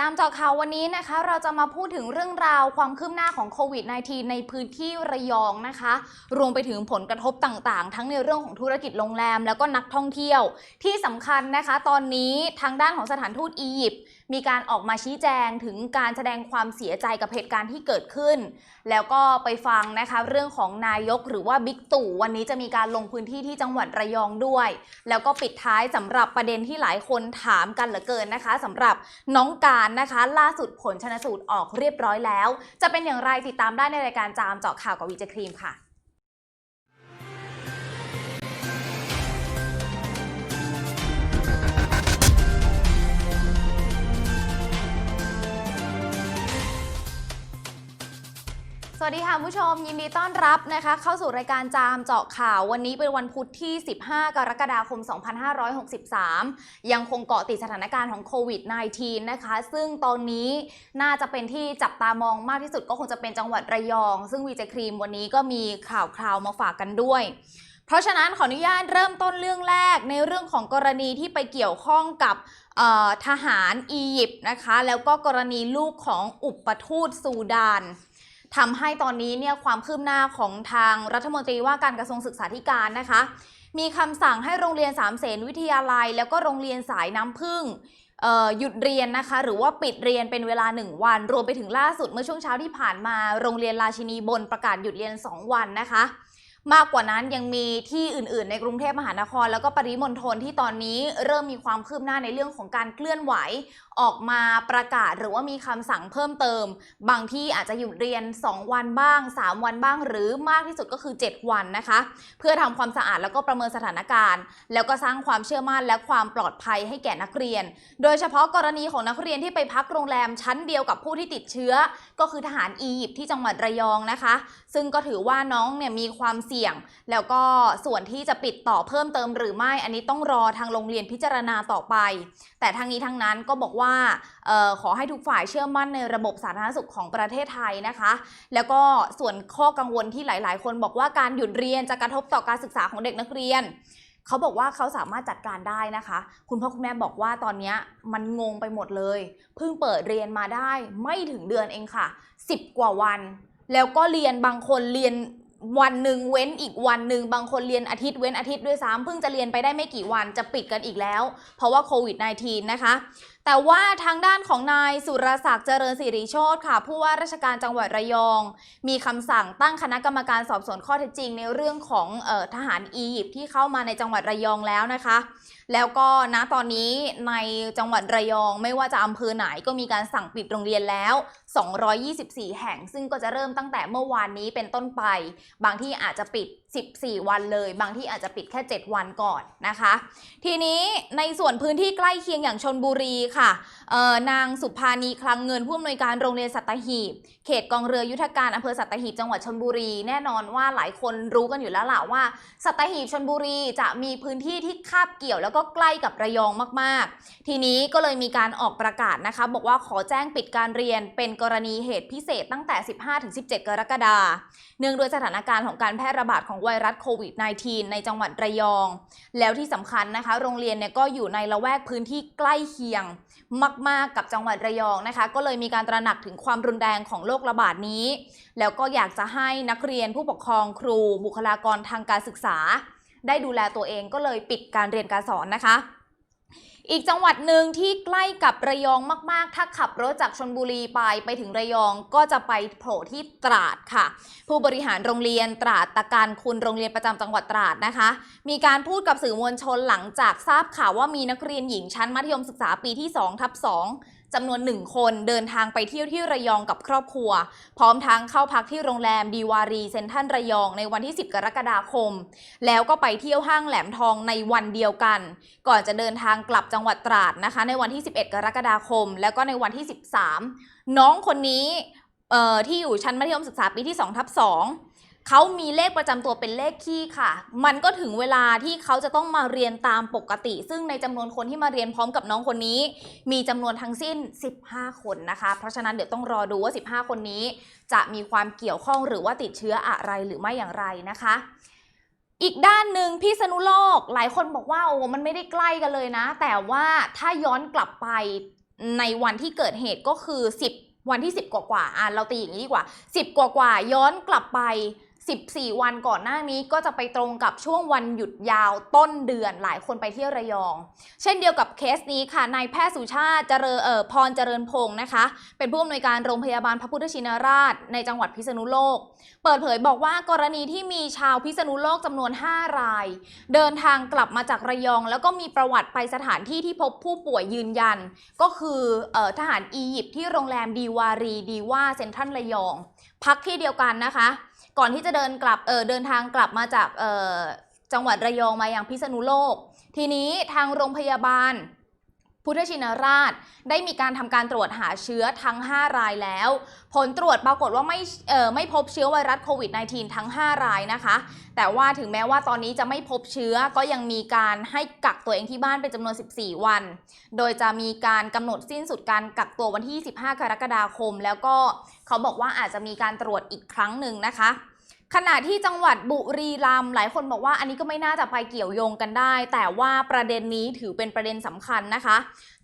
จามจาะข่าววันนี้นะคะ เราจะมาพูดถึงเรื่องราวความคืบหน้าของโควิด -19 ในพื้นที่ระยองนะคะ รวมไปถึงผลกระทบต่างๆ ทั้งในเรื่องของธุรกิจโรงแรม แล้วก็นักท่องเที่ยว ที่สำคัญนะคะ ตอนนี้ทางด้านของสถานทูตอียิปต์ มีการออกมาชี้แจงถึงการแสดงความเสียใจกับเหตุการณ์ที่เกิดขึ้น แล้วก็ไปฟังนะคะเรื่องของนายกหรือว่าบิ๊กตู่วันนี้จะมีการลงพื้นที่ที่จังหวัดระยองด้วย แล้วก็ปิดท้ายสำหรับประเด็นที่หลายคนถามกันเหลือเกินนะคะสำหรับน้องการนะคะ ล่าสุดผลชนสูตรออกเรียบร้อยแล้ว จะเป็นอย่างไรติดตามได้ในรายการจามเจาะข่าวกับวีเจครีมค่ะ สวัสดีค่ะผู้ชมยินดีต้อนรับนะคะ เข้าสู่รายการจามเจาะข่าววันนี้เป็นวันพุธที่ 15 กรกฎาคม 2563 ยังคงเกาะติดสถานการณ์ของโควิด -19 นะคะ ซึ่งตอนนี้น่าจะเป็นที่จับตามองมากที่สุดก็คงจะเป็นจังหวัดระยอง ซึ่งวีเจครีมวันนี้ก็มีข่าวคราวมาฝากกันด้วยเพราะฉะนั้นขออนุญาตเริ่มต้นเรื่องแรกในเรื่องของกรณีที่ไปเกี่ยวข้องกับทหารอียิปต์นะคะ แล้วก็กรณีลูกของอุปทูตซูดาน ทำให้ตอนนี้เนี่ยความคืบหน้าของทางรัฐมนตรีว่าการกระทรวงศึกษาธิการนะคะ มีคำสั่งให้โรงเรียนสามเสนวิทยาลัย แล้วก็โรงเรียนสายน้ำพึ่งหยุดเรียนนะคะ หรือว่าปิดเรียนเป็นเวลา 1 วัน รวมไปถึงล่าสุดเมื่อช่วงเช้าที่ผ่านมา โรงเรียนราชินีบนประกาศหยุดเรียน 2 วันนะคะ มากกว่านั้นยังมีที่อื่น ๆ ในกรุงเทพมหานคร แล้วก็ปริมณฑลที่ตอนนี้เริ่มมีความคืบหน้าในเรื่องของการเคลื่อนไหว ออกมาประกาศหรือว่ามีคำสั่งเพิ่มเติม บางที่อาจจะหยุดเรียน 2 วันบ้าง 3 วันบ้าง หรือมากที่สุดก็คือ 7 วันนะคะ เพื่อทำความสะอาดแล้วก็ประเมินสถานการณ์ แล้วก็สร้างความเชื่อมั่นและความปลอดภัยให้แก่นักเรียน โดยเฉพาะกรณีของนักเรียนที่ไปพักโรงแรมชั้นเดียวกับผู้ที่ติดเชื้อ ก็คือทหารอียิปต์ที่จังหวัดระยองนะคะ ซึ่งก็ถือว่าน้องเนี่ยมีความเสี่ยง แล้วก็ส่วนที่จะปิดต่อเพิ่มเติมหรือไม่ อันนี้ต้องรอทางโรงเรียนพิจารณาต่อไป แต่ทั้งนี้ทั้งนั้นก็บอกว่าเออขอให้ทุกฝ่ายเชื่อมั่นในระบบสาธารณสุขของประเทศไทยนะคะ แล้วก็ส่วนข้อกังวลที่หลาย ๆ คนบอกว่าการหยุดเรียนจะกระทบต่อการศึกษาของเด็กนักเรียนเขาบอกว่าเขาสามารถจัดการได้นะคะ คุณพ่อคุณแม่บอกว่าตอนนี้มันงงไปหมดเลย เพิ่งเปิดเรียนมาได้ไม่ถึงเดือนเองค่ะ 10 กว่าวัน แล้วก็เรียนบางคนเรียนวันหนึ่งเว้นอีกวันหนึ่งบางคนเรียนอาทิตย์เว้นอาทิตย์ด้วยซ้ำเพิ่งจะเรียนไปได้ไม่กี่วันจะปิดกันอีกแล้ว เพราะว่าโควิด -19 นะคะ แต่ว่าทางด้านของนายสุรศักดิ์เจริญสิริโชตค่ะ ผู้ว่าราชการจังหวัดระยอง มีคำสั่งตั้งคณะกรรมการสอบสวนข้อเท็จจริง ในเรื่องของออทหารอียิปต์ที่เข้ามาในจังหวัดระยองแล้วนะคะ แล้วก็ณตอนนี้ในจังหวัดระยองไม่ว่าจะอำเภอไหนก็มีการสั่งปิดโรงเรียนแล้ว 224 แห่ง ซึ่งก็จะเริ่มตั้งแต่เมื่อวานนี้เป็นต้นไป บางที่อาจจะปิด14 วันเลย บางที่อาจจะปิดแค่ 7 วันก่อนนะคะ ทีนี้ในส่วนพื้นที่ใกล้เคียงอย่างชนบุรีค่ะนางสุภานีคลังเงินผู้อำนวยการโรงเรียนสัตหีบ เขตกองเรือยุทธการอำเภอสัตหีบจังหวัดชนบุรี แน่นอนว่าหลายคนรู้กันอยู่แล้วล่ะว่า สัตหีบชนบุรีจะมีพื้นที่ที่คาบเกี่ยวแล้วก็ใกล้กับระยองมากๆ ทีนี้ก็เลยมีการออกประกาศนะคะ บอกว่าขอแจ้งปิดการเรียนเป็นกรณีเหตุพิเศษตั้งแต่ 15-17 กรกฎาคมเนื่องด้วยสถานการณ์ของการแพร่ระบาดของไวรัสโควิด -19 ในจังหวัดระยอง แล้วที่สำคัญนะคะ โรงเรียนเนี่ยก็อยู่ในละแวกพื้นที่ใกล้เคียง มาก ๆ กับจังหวัดระยองนะคะ ก็เลยมีการตระหนักถึงความรุนแรงของโรคระบาดนี้ แล้วก็อยากจะให้นักเรียนผู้ปกครองครูบุคลากรทางการศึกษา ได้ดูแลตัวเองก็เลยปิดการเรียนการสอนนะคะ อีกจังหวัดหนึ่งที่ใกล้กับระยองมาก ๆ ถ้าขับรถจากชนบุรีไปไปถึงระยองก็จะไปโผล่ที่ตราดค่ะ ผู้บริหารโรงเรียนตราดตะการคุณโรงเรียนประจำจังหวัดตราดนะคะ มีการพูดกับสื่อมวลชนหลังจากทราบข่าวว่ามีนักเรียนหญิงชั้นมัธยมศึกษาปีที่2ทับ2 จำนวนหนึ่งคนเดินทางไปเที่ยวที่ระยองกับครอบครัว พร้อมทั้งเข้าพักที่โรงแรมดีวารีเซนทรัลระยองในวันที่ 10 กรกฎาคม แล้วก็ไปเที่ยวห้างแหลมทองในวันเดียวกัน ก่อนจะเดินทางกลับจังหวัดตราดนะคะ ในวันที่ 11 กรกฎาคม แล้วก็ในวันที่ 13 น้องคนนี้ที่อยู่ชั้นมัธยมศึกษาปีที่2ทับ2 เขามีเลขประจำตัวเป็นเลขคี่ค่ะ มันก็ถึงเวลาที่เขาจะต้องมาเรียนตามปกติ ซึ่งในจำนวนคนที่มาเรียนพร้อมกับน้องคนนี้ มีจำนวนทั้งสิ้น 15 คนนะคะ เพราะฉะนั้นเดี๋ยวต้องรอดูว่า 15 คนนี้ จะมีความเกี่ยวข้องหรือว่าติดเชื้ออะไรหรือไม่อย่างไรนะคะอีกด้านหนึ่งพิษณุโลกหลายคนบอกว่าโอ้มันไม่ได้ใกล้กันเลยนะ แต่ว่าถ้าย้อนกลับไปในวันที่เกิดเหตุก็คือ 10 วันที่ 10 กว่ากว่าอะเราตีอย่างนี้ดีกว่า 10 กว่ากว่าย้อนกลับไป 14 วันก่อนหน้านี้ก็จะไปตรงกับช่วงวันหยุดยาวต้นเดือนหลายคนไปเที่ยวระยอง เช่นเดียวกับเคสนี้ค่ะนายแพทย์สุชาติเจริญเอ่อพรเจริญพงศ์นะคะ เป็นผู้อำนวยการโรงพยาบาลพระพุทธชินราช ในจังหวัดพิษณุโลก เปิดเผยบอกว่ากรณีที่มีชาวพิษณุโลกจำนวน 5 ราย เดินทางกลับมาจากระยอง แล้วก็มีประวัติไปสถานที่ที่พบผู้ป่วยยืนยัน ก็คือเออทหารอียิปต์ที่โรงแรมดีวารีดีว่าเซ็นทรัลระยอง พักที่เดียวกันนะคะ ก่อนที่จะเดินกลับเออเดินทางกลับมาจากเออจังหวัดระยองมายังพิษณุโลก ทีนี้ทางโรงพยาบาล พุทธชินราช ได้มีการทำการตรวจหาเชื้อทั้ง 5 รายแล้ว ผลตรวจปรากฏว่าไม่ไม่พบเชื้อไวรัสโควิด -19 ทั้ง 5 รายนะคะ แต่ว่าถึงแม้ว่าตอนนี้จะไม่พบเชื้อก็ยังมีการให้กักตัวเองที่บ้านเป็นจำนวน 14 วัน โดยจะมีการกำหนดสิ้นสุดการกักตัววันที่ 15 กรกฎาคม แล้วก็เขาบอกว่าอาจจะมีการตรวจอีกครั้งหนึ่งนะคะ ขณะที่จังหวัดบุรีรัมย์หลายคนบอกว่าอันนี้ก็ไม่น่าจะไปเกี่ยวโยงกันได้ แต่ว่าประเด็นนี้ถือเป็นประเด็นสำคัญนะคะ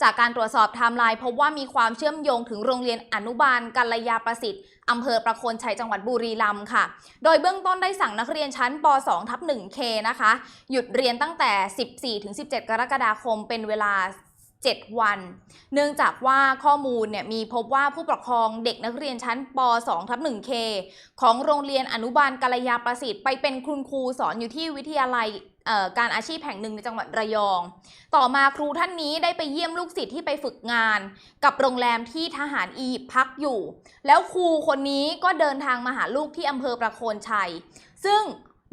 จากการตรวจสอบไทม์ไลน์พบว่ามีความเชื่อมโยงถึงโรงเรียนอนุบาลกัลยาประสิทธิ์อำเภอประโคนชัยจังหวัดบุรีรัมย์ค่ะ โดยเบื้องต้นได้สั่งนักเรียนชั้นป .2 ทับ 1K นะคะ หยุดเรียนตั้งแต่ 14-17 กรกฎาคมเป็นเวลา 7 วัน เนื่องจากว่าข้อมูลเนี่ยมีพบว่าผู้ปกครองเด็กนักเรียนชั้นป .2 ทับ 1K ของโรงเรียนอนุบาลกัลยาประสิทธิ์ไปเป็นคุณครูสอนอยู่ที่วิทยาลัยการอาชีพแห่งหนึ่งในจังหวัดระยอง ต่อมาครูท่านนี้ได้ไปเยี่ยมลูกศิษย์ที่ไปฝึกงาน กับโรงแรมที่ทหารอียิปต์พักอยู่ แล้วครูคนนี้ก็เดินทางมาหาลูกที่อำเภอประโคนชัย ซึ่ง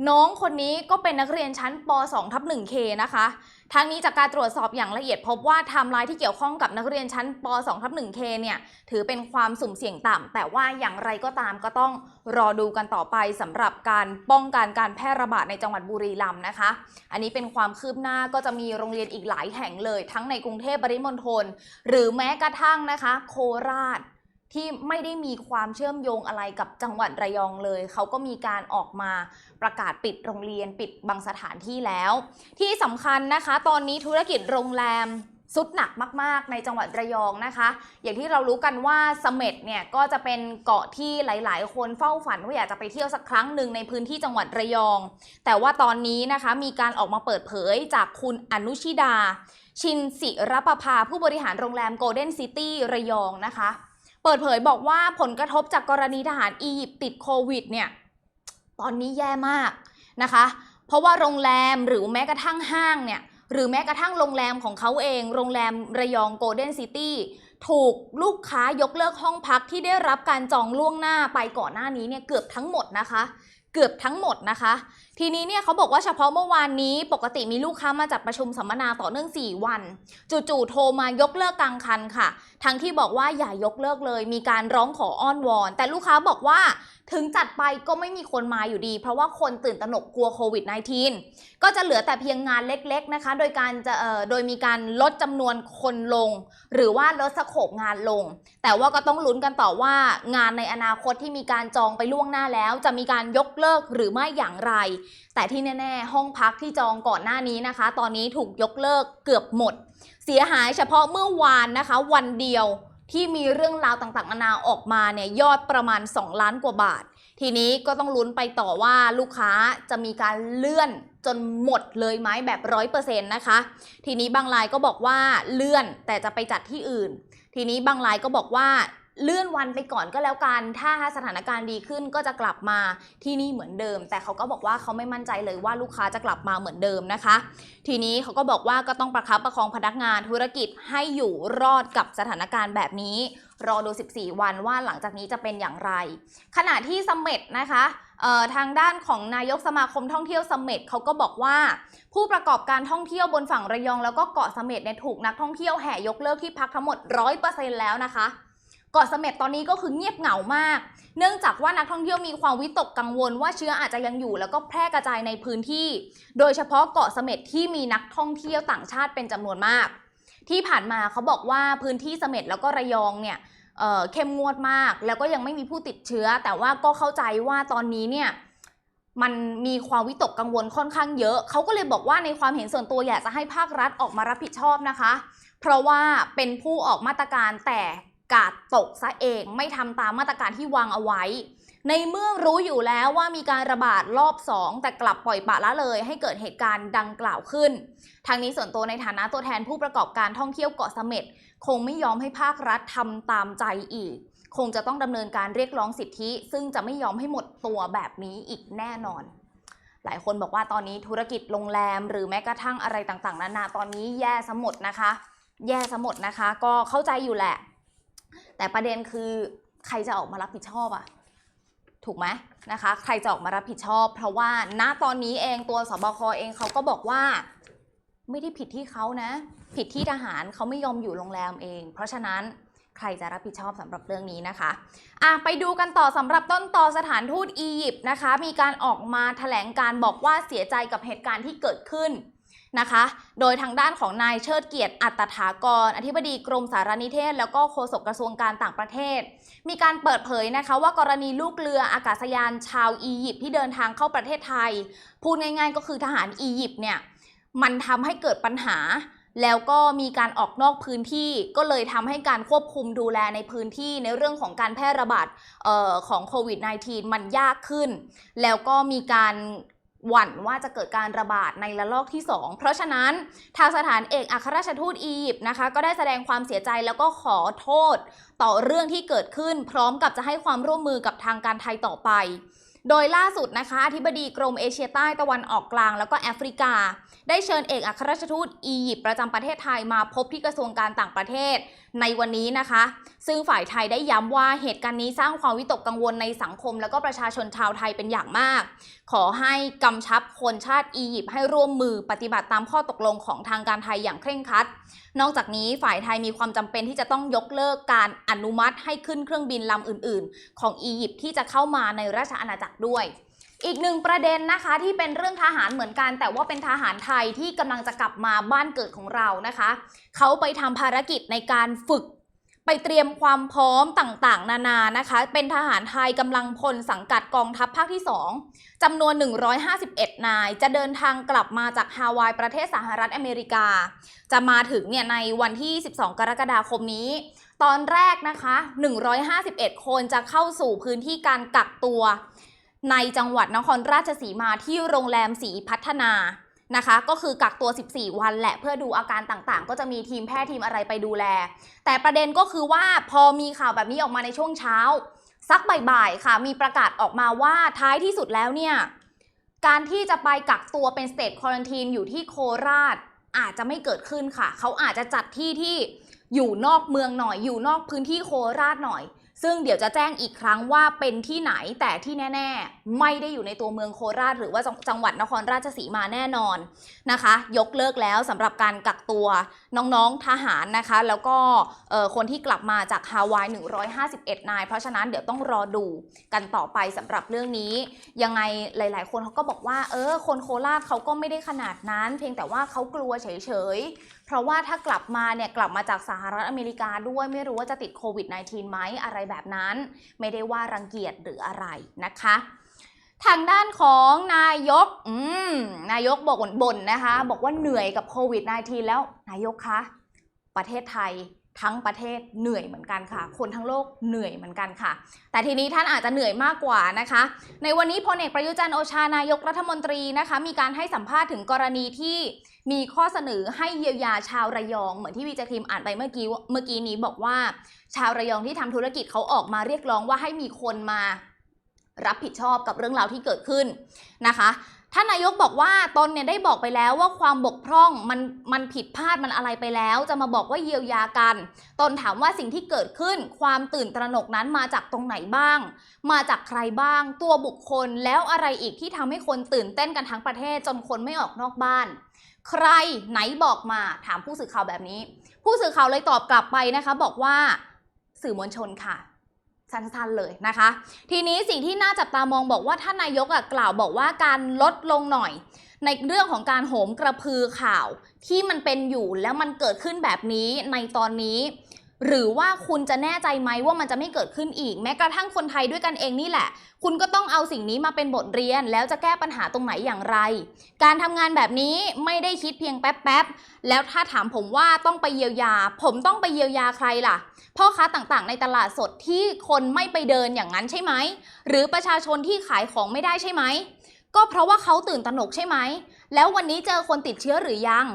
น้องคนนี้ก็เป็นนักเรียนชั้นป .2 ทับ 1K นะคะ ทั้งนี้จากการตรวจสอบอย่างละเอียดพบว่าไทม์ไลน์ที่เกี่ยวข้องกับนักเรียนชั้นป .2 ทับ 1K เนี่ยถือเป็นความสุ่มเสี่ยงต่ำ แต่ว่าอย่างไรก็ตามก็ต้องรอดูกันต่อไปสำหรับการป้องกันการแพร่ระบาดในจังหวัดบุรีรัมย์นะคะ อันนี้เป็นความคืบหน้าก็จะมีโรงเรียนอีกหลายแห่งเลย ทั้งในกรุงเทพปริมณฑลหรือแม้กระทั่งนะคะ โคราช ที่ไม่ได้มีความเชื่อมโยงอะไรกับจังหวัดระยองเลย เขาก็มีการออกมาประกาศปิดโรงเรียนปิดบางสถานที่แล้ว ที่สำคัญนะคะ ตอนนี้ธุรกิจโรงแรมสุดหนักมาก ๆ ในจังหวัดระยองนะคะ อย่างที่เรารู้กันว่าเสม็ดเนี่ยก็จะเป็นเกาะที่หลาย ๆ คนเฝ้าฝันว่าอยากจะไปเที่ยวสักครั้งหนึ่งในพื้นที่จังหวัดระยอง แต่ว่าตอนนี้นะคะมีการออกมาเปิดเผยจากคุณอนุชิดา ชินศิรประภาผู้บริหารโรงแรมโกลเด้นซิตี้ระยองนะคะ เปิดเผยบอกว่าผลกระทบจากกรณีทหารอียิปต์ติดโควิดเนี่ยตอนนี้แย่มากนะคะ เพราะว่าโรงแรมหรือแม้กระทั่งห้างเนี่ยหรือแม้กระทั่งโรงแรมของเขาเอง โรงแรมระยองโกลเด้นซิตี้ถูกลูกค้ายกเลิกห้องพักที่ได้รับการจองล่วงหน้าไปก่อนหน้านี้เนี่ยเกือบทั้งหมดนะคะ เกือบทั้งหมดนะคะ ทีนี้เนี่ยเขาบอกว่าเฉพาะเมื่อวานนี้ปกติมีลูกค้ามาจัดประชุมสัมมนาต่อเนื่อง 4 วัน จู่ๆโทรมายกเลิกกลางคันค่ะ ทั้งที่บอกว่าอย่ายกเลิกเลย มีการร้องขออ้อนวอน แต่ลูกค้าบอกว่า ถึงจัดไปก็ไม่มีคนมาอยู่ดี เพราะว่าคนตื่นตระหนกกลัวโควิด -19 ก็จะเหลือแต่เพียงงานเล็กๆนะคะ โดยการจะเอ่อโดยมีการลดจำนวนคนลง หรือว่าลดสโคปงานลง แต่ว่าก็ต้องลุ้นกันต่อว่างานในอนาคตที่มีการจองไปล่วงหน้าแล้ว จะมีการยกเลิกหรือไม่อย่างไร แต่ที่แน่ๆ ห้องพักที่จองก่อนหน้านี้นะคะ ตอนนี้ถูกยกเลิกเกือบหมด เสียหายเฉพาะเมื่อวานนะคะ วันเดียว ที่มีเรื่องราวต่างๆนานาออกมาเนี่ยยอดประมาณ 2 ล้านกว่าบาท ทีนี้ก็ต้องลุ้นไปต่อว่าลูกค้าจะมีการเลื่อนจนหมดเลยไหมแบบร้อยเปอร์เซ็นต์นะคะ ทีนี้บางรายก็บอกว่าเลื่อนแต่จะไปจัดที่อื่น ทีนี้บางรายก็บอกว่า เลื่อนวันไปก่อนก็แล้วกัน ถ้าสถานการณ์ดีขึ้นก็จะกลับมาที่นี่เหมือนเดิม แต่เขาก็บอกว่าเขาไม่มั่นใจเลยว่าลูกค้าจะกลับมาเหมือนเดิมนะคะ ทีนี้เขาก็บอกว่าก็ต้องประคับประคองพนักงานธุรกิจให้อยู่รอดกับสถานการณ์แบบนี้ รอดู 14 วันว่าหลังจากนี้จะเป็นอย่างไร ขณะที่สมเม็ดนะคะทางด้านของนายกสมาคมท่องเที่ยวสมเม็ดเขาก็บอกว่า ผู้ประกอบการท่องเที่ยวบนฝั่งระยอง แล้วก็เกาะเสม็ดเนี่ยถูกนักท่องเที่ยวแห่ยกเลิกที่พักทั้งหมด 100%แล้วนะคะ เกาะเสม็ดตอนนี้ก็คือเงียบเหงามาก เนื่องจากว่านักท่องเที่ยวมีความวิตกกังวลว่าเชื้ออาจจะยังอยู่ แล้วก็แพร่กระจายในพื้นที่ โดยเฉพาะเกาะเสม็ดที่มีนักท่องเที่ยวต่างชาติเป็นจำนวนมาก ที่ผ่านมาเขาบอกว่าพื้นที่เสม็ดแล้วก็ระยองเนี่ยเเข้มงวดมาก แล้วก็ยังไม่มีผู้ติดเชื้อ แต่ว่าก็เข้าใจว่าตอนนี้เนี่ยมันมีความวิตกกังวลค่อนข้างเยอะ เขาก็เลยบอกว่าในความเห็นส่วนตัวอยากจะให้ภาครัฐออกมารับผิดชอบนะคะ เพราะว่าเป็นผู้ออกมาตรการแต่ กาดตกซะเองไม่ทำตามมาตรการที่วางเอาไว้ ในเมื่อรู้อยู่แล้วว่ามีการระบาดรอบ 2 แต่กลับปล่อยปละละเลย ให้เกิดเหตุการณ์ดังกล่าวขึ้น ทางนี้ส่วนตัวในฐานะตัวแทนผู้ประกอบการท่องเที่ยวเกาะเสม็ดคงไม่ยอมให้ภาครัฐทำตามใจอีก คงจะต้องดำเนินการเรียกร้องสิทธิ ซึ่งจะไม่ยอมให้หมดตัวแบบนี้อีกแน่นอนหลายคนบอกว่าตอนนี้ธุรกิจโรงแรม หรือแม้กระทั่งอะไรต่างๆนานาตอนนี้แย่สมดนะคะ แย่สมดนะคะ ก็เข้าใจอยู่แหละ แต่ประเด็นคือใครจะออกมารับผิดชอบอะถูกไหมนะคะ ใครจะออกมารับผิดชอบ เพราะว่าณตอนนี้เองตัวสบคเองเขาก็บอกว่า ไม่ได้ผิดที่เขานะ ผิดที่ทหารเขาไม่ยอมอยู่โรงแรมเอง เพราะฉะนั้นใครจะรับผิดชอบสำหรับเรื่องนี้นะคะอะไปดูกันต่อสำหรับต้นต่อสถานทูตอียิปต์นะคะ มีการออกมาแถลงการบอกว่าเสียใจกับเหตุการณ์ที่เกิดขึ้น นะคะ โดยทางด้านของนายเชิดเกียรติอัตถากร อธิบดีกรมสารนิเทศ แล้วก็โฆษกกระทรวงการต่างประเทศ มีการเปิดเผยนะคะว่ากรณีลูกเรืออากาศยานชาวอียิปต์ที่เดินทางเข้าประเทศไทย พูดง่ายๆ ก็คือทหารอียิปต์เนี่ยมันทำให้เกิดปัญหา แล้วก็มีการออกนอกพื้นที่ ก็เลยทำให้การควบคุมดูแลในพื้นที่ในเรื่องของการแพร่ระบาดออของโควิด -19 มันยากขึ้น แล้วก็มีการ หวั่นว่าจะเกิดการระบาดในระลอกที่ 2 เพราะฉะนั้นทางสถานเอกอัครราชทูตอียิปต์นะคะ ก็ได้แสดงความเสียใจแล้วก็ขอโทษต่อเรื่องที่เกิดขึ้น พร้อมกับจะให้ความร่วมมือกับทางการไทยต่อไป โดยล่าสุดนะคะอธิบดีกรมเอเชียใต้ตะวันออกกลางแล้วก็แอฟริกา ได้เชิญเอกอัครราชทูตอียิปต์ประจำประเทศไทยมาพบที่กระทรวงการต่างประเทศในวันนี้นะคะ ซึ่งฝ่ายไทยได้ย้ำว่าเหตุการณ์นี้สร้างความวิตกกังวลในสังคม แล้วก็ประชาชนชาวไทยเป็นอย่างมาก ขอให้กำชับคนชาติอียิปต์ให้ร่วมมือปฏิบัติตามข้อตกลงของทางการไทยอย่างเคร่งครัด นอกจากนี้ฝ่ายไทยมีความจำเป็นที่จะต้องยกเลิกการอนุมัติให้ขึ้นเครื่องบินลำอื่น ๆ ของอียิปต์ที่จะเข้ามาในราชอาณาจักรด้วย อีกหนึ่งประเด็นนะคะที่เป็นเรื่องทหารเหมือนกัน แต่ว่าเป็นทหารไทยที่กำลังจะกลับมาบ้านเกิดของเรานะคะ เขาไปทำภารกิจในการฝึก ไปเตรียมความพร้อมต่างๆ นานานะคะ เป็นทหารไทยกำลังพลสังกัดกองทัพภาคที่ 2จำนวน 151 นาย จะเดินทางกลับมาจากฮาวายประเทศสหรัฐอเมริกา จะมาถึงเนี่ยในวันที่ 12 กรกฎาคมนี้ตอนแรกนะคะ 151 คนจะเข้าสู่พื้นที่การกักตัว ในจังหวัดนครราชสีมาที่โรงแรมสีพัฒนานะคะ ก็คือกักตัว 14 วันแหละเพื่อดูอาการต่างๆ ก็จะมีทีมแพทย์ทีมอะไรไปดูแล แต่ประเด็นก็คือว่าพอมีข่าวแบบนี้ออกมาในช่วงเช้า สักบ่ายๆค่ะ มีประกาศออกมาว่าท้ายที่สุดแล้วเนี่ยการที่จะไปกักตัวเป็นสเต t คว a รันทีนอยู่ที่โคราชอาจจะไม่เกิดขึ้นค่ะ เขาอาจจะจัดที่ที่อยู่นอกเมืองหน่อย อยู่นอกพื้นที่โคราชหน่อย ซึ่งเดี๋ยวจะแจ้งอีกครั้งว่าเป็นที่ไหนแต่ที่แน่ ๆ ไม่ได้อยู่ในตัวเมืองโคราช หรือว่าจังหวัดนครราชสีมาแน่นอนนะคะ ยกเลิกแล้วสำหรับการกักตัว น้องๆทหารนะคะ แล้วก็คนที่กลับมาจากฮาวาย 151 นาย เพราะฉะนั้นเดี๋ยวต้องรอดูกันต่อไปสำหรับเรื่องนี้ ยังไงหลาย ๆ คนเขาก็บอกว่า เออ คนโคราชเขาก็ไม่ได้ขนาดนั้น เพียงแต่ว่าเขากลัวเฉยๆ เพราะว่าถ้ากลับมาเนี่ยกลับมาจากสหรัฐอเมริกาด้วยไม่รู้ว่าจะติดโควิด -19 ไหมอะไรแบบนั้น ไม่ได้ว่ารังเกียจหรืออะไรนะคะ ทางด้านของนายกอืมนายกบอกบ่นๆนะคะ บอกว่าเหนื่อยกับโควิด -19 แล้วนายกคะ ประเทศไทยทั้งประเทศเหนื่อยเหมือนกันค่ะ คนทั้งโลกเหนื่อยเหมือนกันค่ะ แต่ทีนี้ท่านอาจจะเหนื่อยมากกว่านะคะ ในวันนี้พลเอกประยุจันทร์โอชานายกรัฐมนตรีนะคะ มีการให้สัมภาษณ์ถึงกรณีที่มีข้อเสนอให้เยียวยาชาวระยอง เหมือนที่วีเจครีมอ่านไปเมื่อกี้เมื่อกี้นี้บอกว่า ชาวระยองที่ทำธุรกิจเขาออกมาเรียกร้องว่าให้มีคนมา รับผิดชอบกับเรื่องราวที่เกิดขึ้นนะคะท่านนายกบอกว่าตนเนี่ยได้บอกไปแล้วว่าความบกพร่องมันมันผิดพลาดมันอะไรไปแล้ว จะมาบอกว่าเยียวยากัน ตนถามว่าสิ่งที่เกิดขึ้น ความตื่นตระหนกนั้นมาจากตรงไหนบ้าง มาจากใครบ้าง ตัวบุคคลแล้วอะไรอีกที่ทำให้คนตื่นเต้นกันทั้งประเทศจนคนไม่ออกนอกบ้าน ใครไหนบอกมาถามผู้สื่อข่าวแบบนี้ ผู้สื่อข่าวเลยตอบกลับไปนะคะ บอกว่าสื่อมวลชนค่ะ สั้นๆเลยนะคะ ทีนี้สิ่งที่น่าจับตามองบอกว่าท่านนายกกล่าวบอกว่าการลดลงหน่อย ในเรื่องของการโหมกระพือข่าวที่มันเป็นอยู่แล้วมันเกิดขึ้นแบบนี้ในตอนนี้ หรือว่าคุณจะแน่ใจไหมว่ามันจะไม่เกิดขึ้นอีก แม้กระทั่งคนไทยด้วยกันเองนี่แหละ คุณก็ต้องเอาสิ่งนี้มาเป็นบทเรียน แล้วจะแก้ปัญหาตรงไหนอย่างไร การทำงานแบบนี้ไม่ได้คิดเพียงแป๊บๆแล้วถ้าถามผมว่าต้องไปเยียวยา ผมต้องไปเยียวยาใครล่ะพ่อค้าต่างๆ ในตลาดสดที่คนไม่ไปเดินอย่างนั้นใช่ไหมหรือประชาชนที่ขายของไม่ได้ใช่ไหมก็เพราะว่าเขาตื่นตระหนกใช่ไหมแล้ววันนี้เจอคนติดเชื้อหรือยัง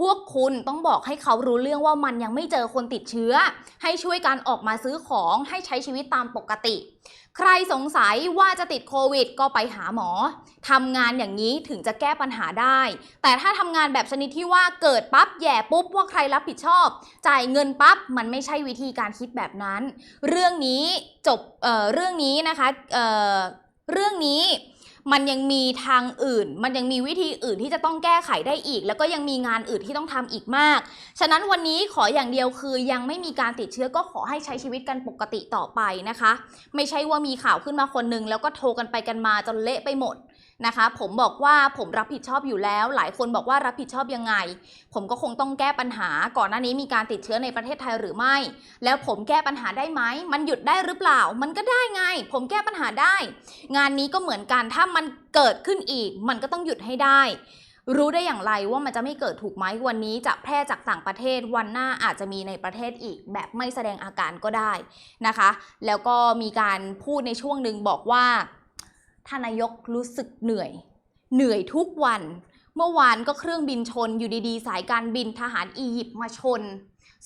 พวกคุณต้องบอกให้เขารู้เรื่องว่ามันยังไม่เจอคนติดเชื้อ ให้ช่วยกันออกมาซื้อของให้ใช้ชีวิตตามปกติ ใครสงสัยว่าจะติดโควิด ก็ไปหาหมอทำงานอย่างนี้ถึงจะแก้ปัญหาได้ แต่ถ้าทำงานแบบชนิดที่ว่าเกิดปั๊บแย่ปุ๊บว่าใครรับผิดชอบ จ่ายเงินปั๊บมันไม่ใช่วิธีการคิดแบบนั้น เรื่องนี้จบเอ่อเรื่องนี้นะคะเอ่อเรื่องนี้ มันยังมีทางอื่น มันยังมีวิธีอื่นที่จะต้องแก้ไขได้อีก แล้วก็ยังมีงานอื่นที่ต้องทำอีกมาก ฉะนั้นวันนี้ขออย่างเดียวคือยังไม่มีการติดเชื้อก็ขอให้ใช้ชีวิตกันปกติต่อไปนะคะ ไม่ใช่ว่ามีข่าวขึ้นมาคนหนึงแล้วก็โทรกันไปกันมาจนเละไปหมด นะคะ ผมบอกว่าผมรับผิดชอบอยู่แล้ว หลายคนบอกว่ารับผิดชอบยังไง ผมก็คงต้องแก้ปัญหา ก่อนหน้านี้มีการติดเชื้อในประเทศไทยหรือไม่ แล้วผมแก้ปัญหาได้ไหม มันหยุดได้หรือเปล่า มันก็ได้ไง ผมแก้ปัญหาได้ งานนี้ก็เหมือนกัน ถ้ามันเกิดขึ้นอีก มันก็ต้องหยุดให้ได้รู้ได้อย่างไรว่ามันจะไม่เกิดถูกไหมวันนี้จะแพร่จากต่างประเทศวันหน้าอาจจะมีในประเทศอีก แบบไม่แสดงอาการก็ได้นะคะ แล้วก็มีการพูดในช่วงหนึ่งบอกว่า ท่านนายกรู้สึกเหนื่อย เหนื่อยทุกวัน เมื่อวานก็เครื่องบินชนอยู่ดีๆ สายการบินทหารอียิปต์มาชน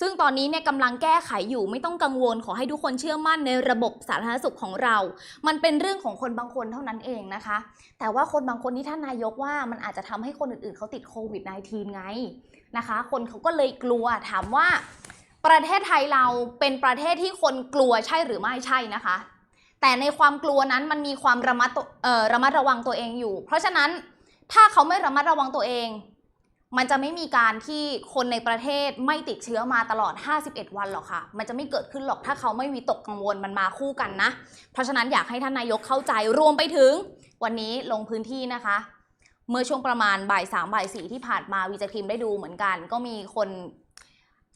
ซึ่งตอนนี้เนี่ยกำลังแก้ไขอยู่ไม่ต้องกังวลขอให้ทุกคนเชื่อมั่นในระบบสาธารณสุขของเรา มันเป็นเรื่องของคนบางคนเท่านั้นเองนะคะ แต่ว่าคนบางคนที่ท่านนายกว่ามันอาจจะทำให้คนอื่นๆเขาติดโควิด -19 ไงนะคะ คนเขาก็เลยกลัวถามว่า ประเทศไทยเราเป็นประเทศที่คนกลัวใช่หรือไม่ใช่นะคะ แต่ในความกลัวนั้นมันมีความระมัดเอ่อระมัดระวังตัวเองอยู่ เพราะฉะนั้นถ้าเขาไม่ระมัดระวังตัวเอง มันจะไม่มีการที่คนในประเทศไม่ติดเชื้อมาตลอด 51 วันหรอกค่ะ มันจะไม่เกิดขึ้นหรอกถ้าเขาไม่วิตกกังวลมันมาคู่กันนะ เพราะฉะนั้นอยากให้ท่านนายกเข้าใจรวมไปถึง วันนี้ลงพื้นที่นะคะ เมื่อช่วงประมาณบ่ายสามบ่ายสี่ที่ผ่านมาวีจทีมได้ดูเหมือนกัน ก็มีคน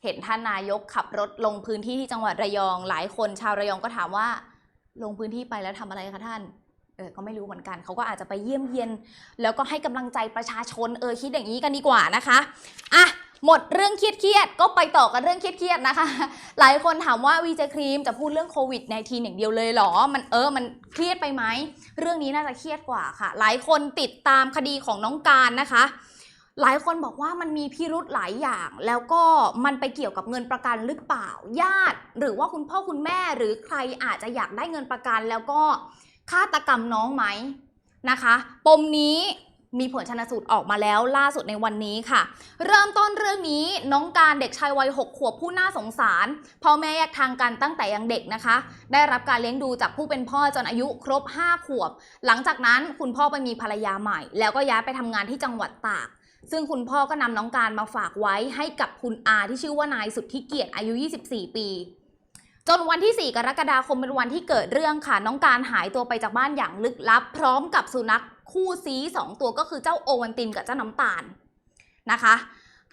เห็นท่านนายกขับรถลงพื้นที่ที่จังหวัดระยอง หลายคนชาวระยองก็ถามว่า ลงพื้นที่ไปแล้วทำอะไรคะท่านเออก็ไม่รู้เหมือนกันเขาก็อาจจะไปเยี่ยมเยียน แล้วก็ให้กำลังใจประชาชนเออคิดอย่างนี้กันดีกว่านะคะอะหมดเรื่องเครียดๆก็ไปต่อกันเรื่องเครียดๆนะคะ หลายคนถามว่าวีเจครีมจะพูดเรื่องโควิด -19 อย่างเดียวเลยเหรอ มันเออมันเครียดไปไหมเรื่องนี้น่าจะเครียดกว่าค่ะ หลายคนติดตามคดีของน้องการนะคะ หลายคนบอกว่ามันมีพิรุธหลายอย่าง แล้วก็มันไปเกี่ยวกับเงินประกันหรือเปล่า ญาติ หรือว่าคุณพ่อคุณแม่หรือใครอาจจะอยากได้เงินประกัน แล้วก็ฆาตกรรมน้องไหมนะคะ ปมนี้มีผลชนสูตรออกมาแล้วล่าสุดในวันนี้ค่ะ เริ่มต้นเรื่องนี้น้องการเด็กชายวัย6ขวบผู้น่าสงสารพ่อแม่แยกทางกันตั้งแต่ยังเด็กนะคะ ได้รับการเลี้ยงดูจากผู้เป็นพ่อจนอายุครบ 5 ขวบ หลังจากนั้นคุณพ่อไปมีภรรยาใหม่ แล้วก็ย้ายไปทำงานที่จังหวัดตาก ซึ่งคุณพ่อก็นำน้องการมาฝากไว้ให้กับคุณอาที่ชื่อว่านายสุทธิเกียรติอายุ 24 ปี จนวันที่ 4 กรกฎาคมเป็นวันที่เกิดเรื่องค่ะ น้องการหายตัวไปจากบ้านอย่างลึกลับ พร้อมกับสุนัขคู่ซีสองตัวก็คือเจ้าโอวันตินกับเจ้าน้ำตาลนะคะ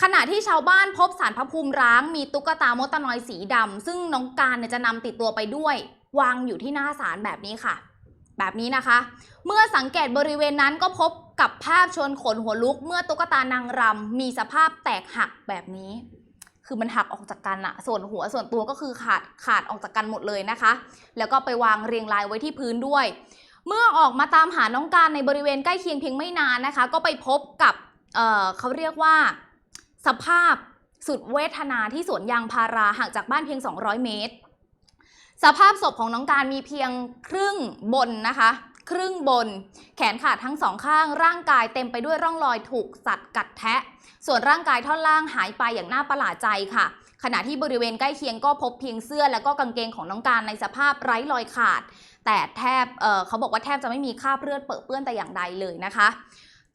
ขณะที่ชาวบ้านพบสารพระภูมิร้างมีตุ๊กตามดตะนอยสีดำซึ่งน้องการเนี่ยจะนำติดตัวไปด้วย วางอยู่ที่หน้าศาลแบบนี้ค่ะ แบบนี้นะคะ เมื่อสังเกตบริเวณนั้นก็พบ กับภาพชวนขนหัวลุก เมื่อตุ๊กตานางรำมีสภาพแตกหักแบบนี้ คือมันหักออกจากกันอะส่วนหัวส่วนตัวก็คือขาดขาดออกจากกันหมดเลยนะคะ แล้วก็ไปวางเรียงรายไว้ที่พื้นด้วย เมื่อออกมาตามหาน้องการในบริเวณใกล้เคียงเพียงไม่นานนะคะ ก็ไปพบกับเเขาเรียกว่า สภาพสุดเวทนาที่สวนยางพาราห่างจากบ้านเพียง 200 เมตร สภาพศพของน้องการมีเพียงครึ่งบนนะคะ ครึ่งบน แขนขาดทั้งสองข้างร่างกายเต็มไปด้วยร่องรอยถูกสัตว์กัดแทะ ส่วนร่างกายท่อนล่างหายไปอย่างน่าประหลาดใจค่ะ ขณะที่บริเวณใกล้เคียงก็พบเพียงเสื้อ และก็กางเกงของน้องการในสภาพไร้รอยขาด แต่แทบเเขาบอกว่าแทบจะไม่มีคราบเลือดเปื้อนเปื้อนแต่อย่างใดเลยนะคะ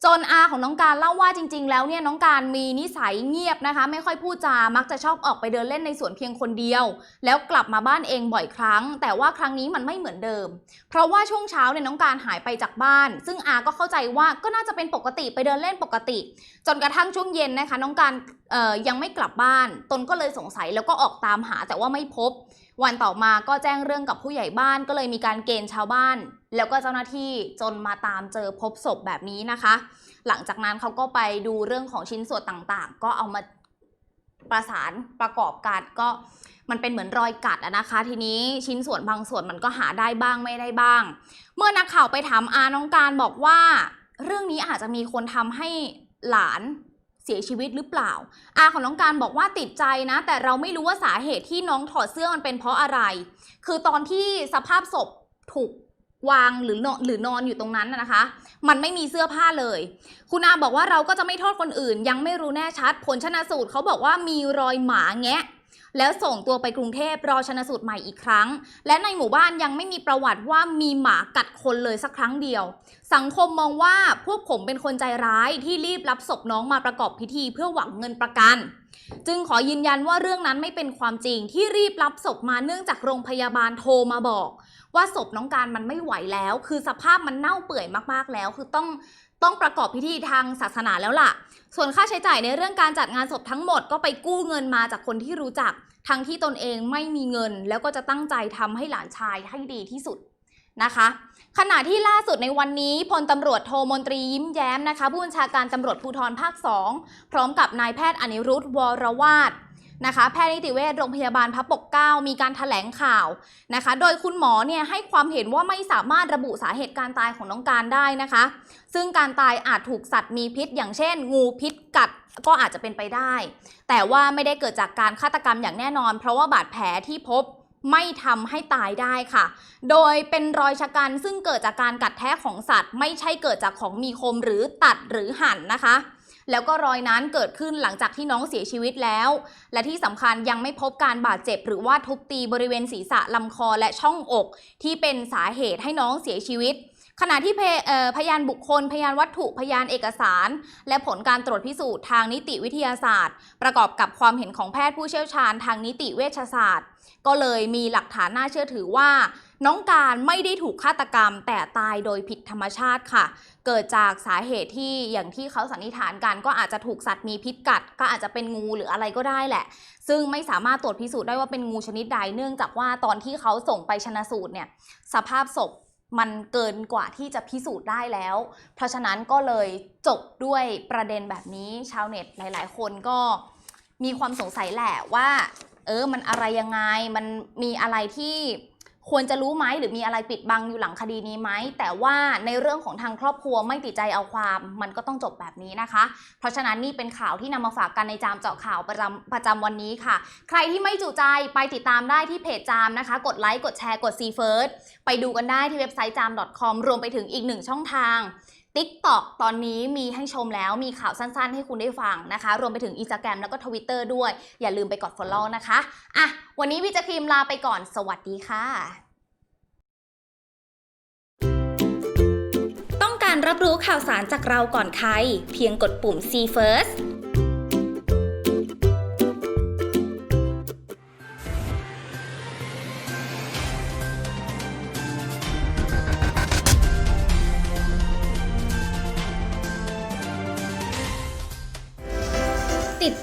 จนอาของน้องการเล่าว่าจริง ๆ แล้วเนี่ยน้องการมีนิสัยเงียบนะคะ ไม่ค่อยพูดจามักจะชอบออกไปเดินเล่นในสวนเพียงคนเดียว แล้วกลับมาบ้านเองบ่อยครั้ง แต่ว่าครั้งนี้มันไม่เหมือนเดิม เพราะว่าช่วงเช้าเนี่ยน้องการหายไปจากบ้าน ซึ่งอาก็เข้าใจว่าก็น่าจะเป็นปกติไปเดินเล่นปกติ จนกระทั่งช่วงเย็นนะคะ น้องการเอ่อยังไม่กลับบ้าน ตนก็เลยสงสัยแล้วก็ออกตามหาแต่ว่าไม่พบ วันต่อมาก็แจ้งเรื่องกับผู้ใหญ่บ้านก็เลยมีการเกณฑ์ชาวบ้าน แล้วก็เจ้าหน้าที่จนมาตามเจอพบศพแบบนี้นะคะ หลังจากนั้นเขาก็ไปดูเรื่องของชิ้นส่วนต่างๆ ก็เอามาประสานประกอบกันก็มันเป็นเหมือนรอยกัดอะนะคะ ทีนี้ชิ้นส่วนบางส่วนมันก็หาได้บ้างไม่ได้บ้าง เมื่อนักข่าวไปถามอาน้องการบอกว่า เรื่องนี้อาจจะมีคนทำให้หลาน เสียชีวิตหรือเปล่า อาของน้องการบอกว่าติดใจนะ แต่เราไม่รู้ว่าสาเหตุที่น้องถอดเสื้อมันเป็นเพราะอะไร คือตอนที่สภาพศพถูกวางหรือนอนหรือนอนอยู่ตรงนั้นน่ะนะคะ มันไม่มีเสื้อผ้าเลย คุณอาบอกว่าเราก็จะไม่โทษคนอื่น ยังไม่รู้แน่ชัด ผลชนะสูตรเขาบอกว่ามีรอยหมาแงะ แล้วส่งตัวไปกรุงเทพรอชนะสูตรใหม่อีกครั้ง และในหมู่บ้านยังไม่มีประวัติว่ามีหมากัดคนเลยสักครั้งเดียว สังคมมองว่าพวกผมเป็นคนใจร้ายที่รีบรับศพน้องมาประกอบพิธีเพื่อหวังเงินประกัน จึงขอยืนยันว่าเรื่องนั้นไม่เป็นความจริงที่รีบรับศพมาเนื่องจากโรงพยาบาลโทรมาบอก ว่าศพน้องการมันไม่ไหวแล้ว คือสภาพมันเน่าเปื่อยมากๆแล้ว คือต้อง ต้องประกอบพิธีทางศาสนาแล้วล่ะ ส่วนค่าใช้จ่ายในเรื่องการจัดงานศพทั้งหมดก็ไปกู้เงินมาจากคนที่รู้จัก ทั้งที่ตนเองไม่มีเงิน แล้วก็จะตั้งใจทำให้หลานชายให้ดีที่สุดนะคะ ขณะที่ล่าสุดในวันนี้พลตำรวจโทมนตรียิ้มแย้มนะคะ ผู้บัญชาการตำรวจภูธรภาค 2 พร้อมกับนายแพทย์อนิรุธวรวาด นะคะแพทย์นิติเวชโรงพยาบาลพระปกเกล้ามีการถแถลงข่าวนะคะ โดยคุณหมอเนี่ยให้ความเห็นว่าไม่สามารถระบุสาเหตุการตายของน้องการได้นะคะ ซึ่งการตายอาจถูกสัตว์มีพิษ อย่างเช่น งูพิษกัดก็อาจจะเป็นไปได้ แต่ว่าไม่ได้เกิดจากการฆาตกรรมอย่างแน่นอน เพราะว่าบาดแผลที่พบไม่ทำให้ตายได้ค่ะ โดยเป็นรอยชะกันซึ่งเกิดจากการกัดแทะของสัตว์ ไม่ใช่เกิดจากของมีคมหรือตัดหรือหั่นนะคะ แล้วก็รอยนั้นเกิดขึ้นหลังจากที่น้องเสียชีวิตแล้ว และที่สำคัญยังไม่พบการบาดเจ็บ หรือว่าทุบตีบริเวณศีรษะลำคอและช่องอก ที่เป็นสาเหตุให้น้องเสียชีวิตขณะที่พพยานบุคคล พยานวัตถุพยานเอกสาร และผลการตรวจพิสูจน์ทางนิติวิทยาศาสตร์ ประกอบกับความเห็นของแพทย์ผู้เชี่ยวชาญทางนิติเวชศาสตร์ ก็เลยมีหลักฐานน่าเชื่อถือว่า น้องการไม่ได้ถูกฆาตกรรม แต่ตายโดยผิดธรรมชาติค่ะ เกิดจากสาเหตุที่อย่างที่เขาสันนิษฐานกัน ก็อาจจะถูกสัตว์มีพิษกัด ก็อาจจะเป็นงูหรืออะไรก็ได้แหละ ซึ่งไม่สามารถตรวจพิสูจน์ได้ว่าเป็นงูชนิดใดเนื่องจากว่าตอนที่เขาส่งไปชนะสูตรเนี่ยสภาพศพมันเกินกว่าที่จะพิสูจน์ได้แล้ว เพราะฉะนั้นก็เลยจบด้วยประเด็นแบบนี้ชาวเน็ตหลาย ๆ คนก็มีความสงสัยแหละว่า เออมันอะไรยังไงมันมีอะไรที่ ควรจะรู้ไหมหรือมีอะไรปิดบังอยู่หลังคดีนี้ไหมแต่ว่าในเรื่องของทางครอบครัวไม่ติดใจเอาความ มันก็ต้องจบแบบนี้นะคะ เพราะฉะนั้นนี่เป็นข่าวที่นำมาฝากกันในจามเจาะข่าวประจำประจำวันนี้ค่ะ ใครที่ไม่จุใจไปติดตามได้ที่เพจจามนะคะ กดไลค์กดแชร์กดซีเฟิร์สไปดูกันได้ที่เว็บไซต์จาม .com รวมไปถึงอีกหนึ่งช่องทาง TikTok ตอนนี้มีให้ชมแล้วมีข่าวสั้นๆ ให้คุณได้ฟังนะคะ รวมไปถึง Instagram แล้วก็ Twitter ด้วย อย่าลืมไปกด Follow นะคะอะวันนี้วิจครีมลาไปก่อนสวัสดีค่ะ ต้องการรับรู้ข่าวสารจากเราก่อนใคร เพียงกดปุ่ม See First